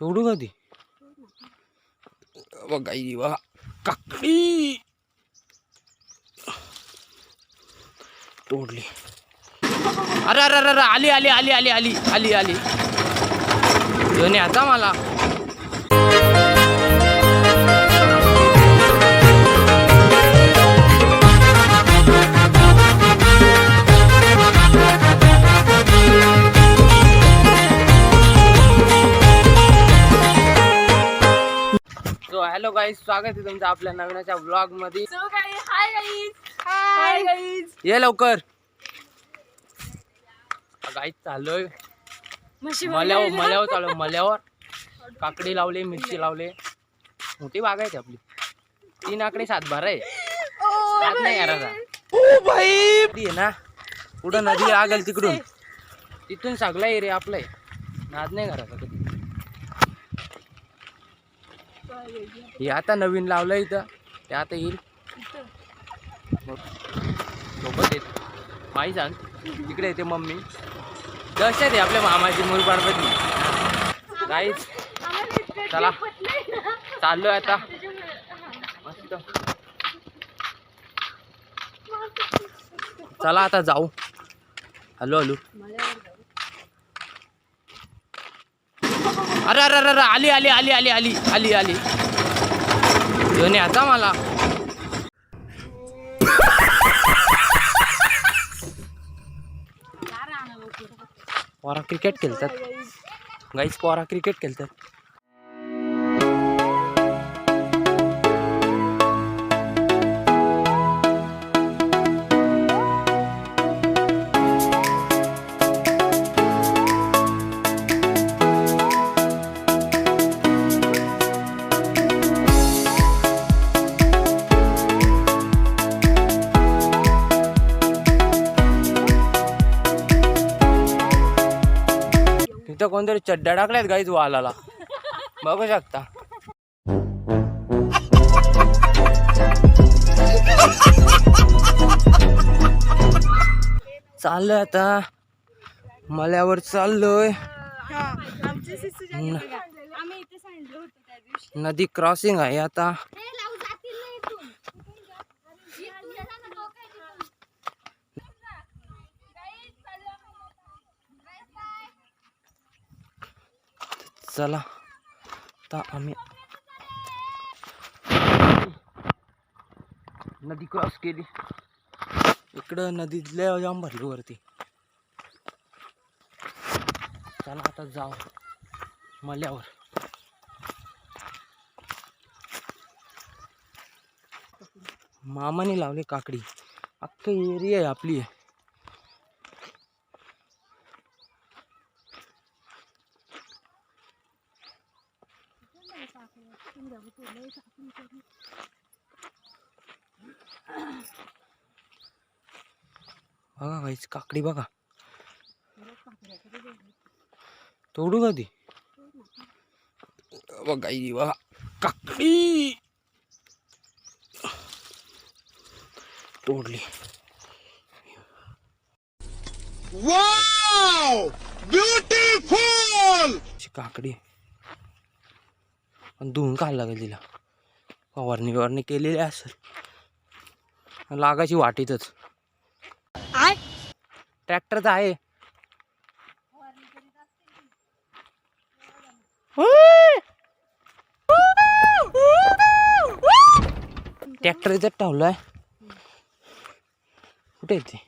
तोडू का ती? बघा वा काकडी. तोडली. अरे अरे अरे आली आली आली आली आली आली आली. घेऊन आता मला. सो हॅलो गाईज स्वागत आहे तुमचं आपल्या नवीनच्या ब्लॉगमध्ये. ये लवकर. गाईज चाललोय. मल्यावर. मल्यावर चालू मल्यावर काकडी लावली मिरची लावली. मोठी बाग आहे ती आपली. तीन आकडे सात बारा आहे. Oh, सात नाही आहे ना पुढं नदी लागेल तिकडून. तिथून सगळा एरिया आपला आहे. नाद नाही करायचा कधी. हे आता नवीन लावलं इथं. ते आता येईल. सोबत येत. माही सांग. तिकडे येते मम्मी. दहशत आहे आपल्या मामाची मुल गणपती काहीच चला. चाललो आहे चाललोय आता. मस्त. चला आता जाऊ. Hello hello. अरे अरे अरे अरे, आली आली आली आली आली आली आली. घेऊन आता मला. पोरा क्रिकेट खेळतात. गाईच पोरा क्रिकेट खेळतात. तिथं कोणतरी चड्ड्या टाकल्यात गाईच वालाला? बघू शकता. चाललोय आता. मल्यावर चाललोय. इथे नदी क्रॉसिंग आहे आता. चला. आता आम्ही नदी क्रॉस केली. इकडं नदीतल्या जाम भरली वरती चला आता जाऊ मल्यावर. मामाने लावले काकडी. अख्खं एरिया आहे आपली. बघा काहीच काकडी बघा. तोडू का ती? बघा ही बघा. काकडी! तोडली! अशी काकडी. पण धुवून काय लागेल तिला. फवारणी बिवारणी केलेली असेल. लागायची वाटीतच. ट्रॅक्टरचा आहे. ट्रॅक्टर इथं ठेवलाय. कुठे आहे ते?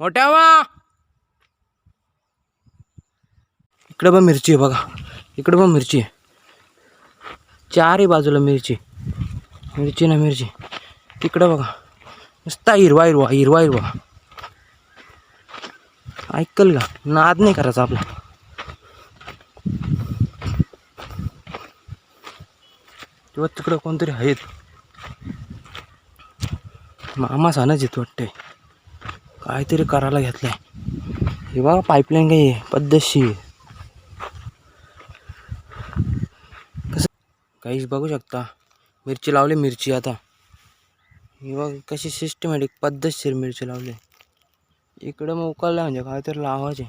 मोठ्या वा इकडं पण मिरची आहे बघा. इकडं पण मिरची आहे. चारही बाजूला मिरची. मिरची ना मिरची. तिकडं बघा. नुसता हिरवा हिरवा हिरवा हिरवा. ऐकल का? नाद नाही करायचा आपला. किंवा तिकडं कोणतरी आहेत. मामा सानच येत वाटतंय. काहीतरी करायला घेतलंय. हे बघा पाईपलाईन काही आहे, पद्धतशीर. काहीच बघू शकता. मिरची लावली मिरची आता. बघ कशी सिस्टमॅटिक पद्धतशीर मिरची लावली. इकडं मग म्हणजे म्हणजे तर लावायचे.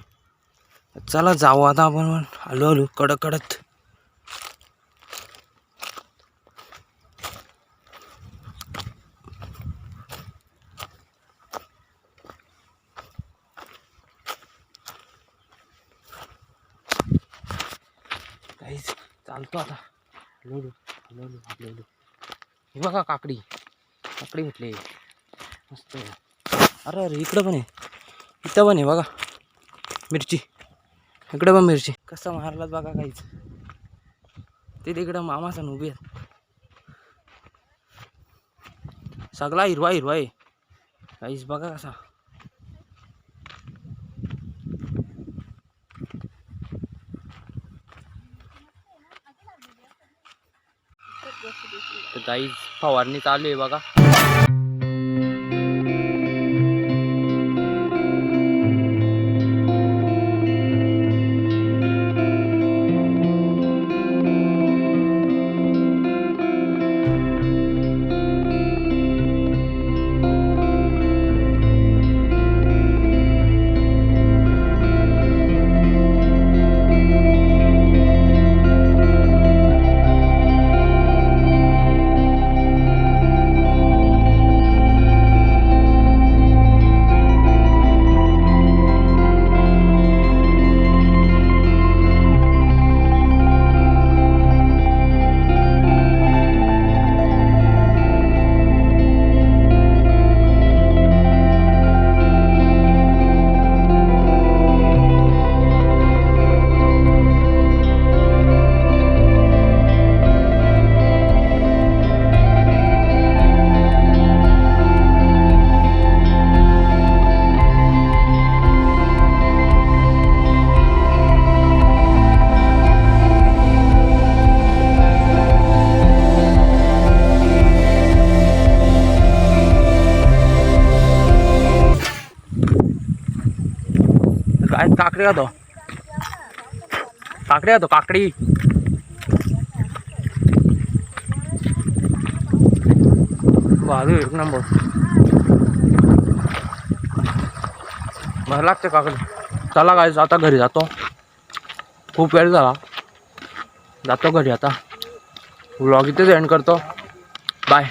चला जाऊ आता आपण. हळू हळू कडक कडत काहीच चालतो आता. हळू हळू हळू हे बघा काकडी. काकडी भेटली मस्त अरे अरे इकडं पण आहे. इथं पण आहे बघा. मिरची. इकडं पण मिरची. कसं मारलात बघा काहीच ते तिकडं मामासन उभी आहेत. सगळा हिरवा हिरवा आहे. काहीच बघा कसा. तर काहीच फवारणी चालू आहे बघा. काय काकडी खातो. काकडी खातो काकडी. भारी एक नंबर. मला लागते काकडी. चला काय आता घरी जातो. खूप वेळ झाला. जातो घरी आता. व्लॉग इथेच एंड करतो. बाय